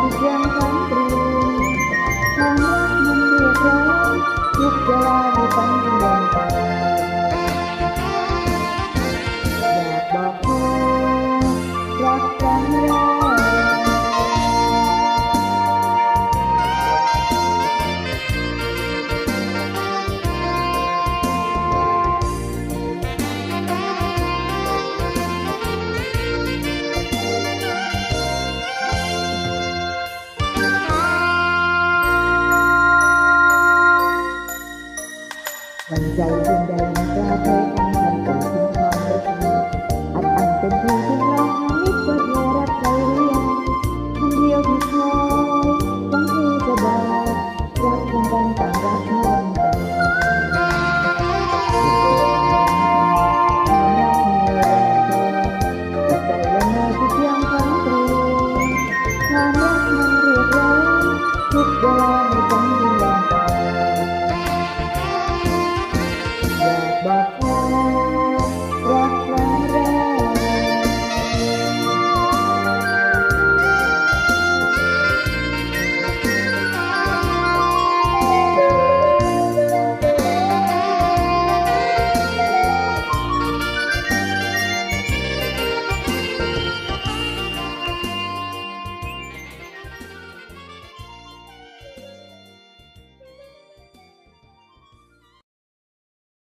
ทุกอย่างทั้งตรึงความรักมันเรียกร้องทุกเวลาให้ฝันเปัญญาเพียงใด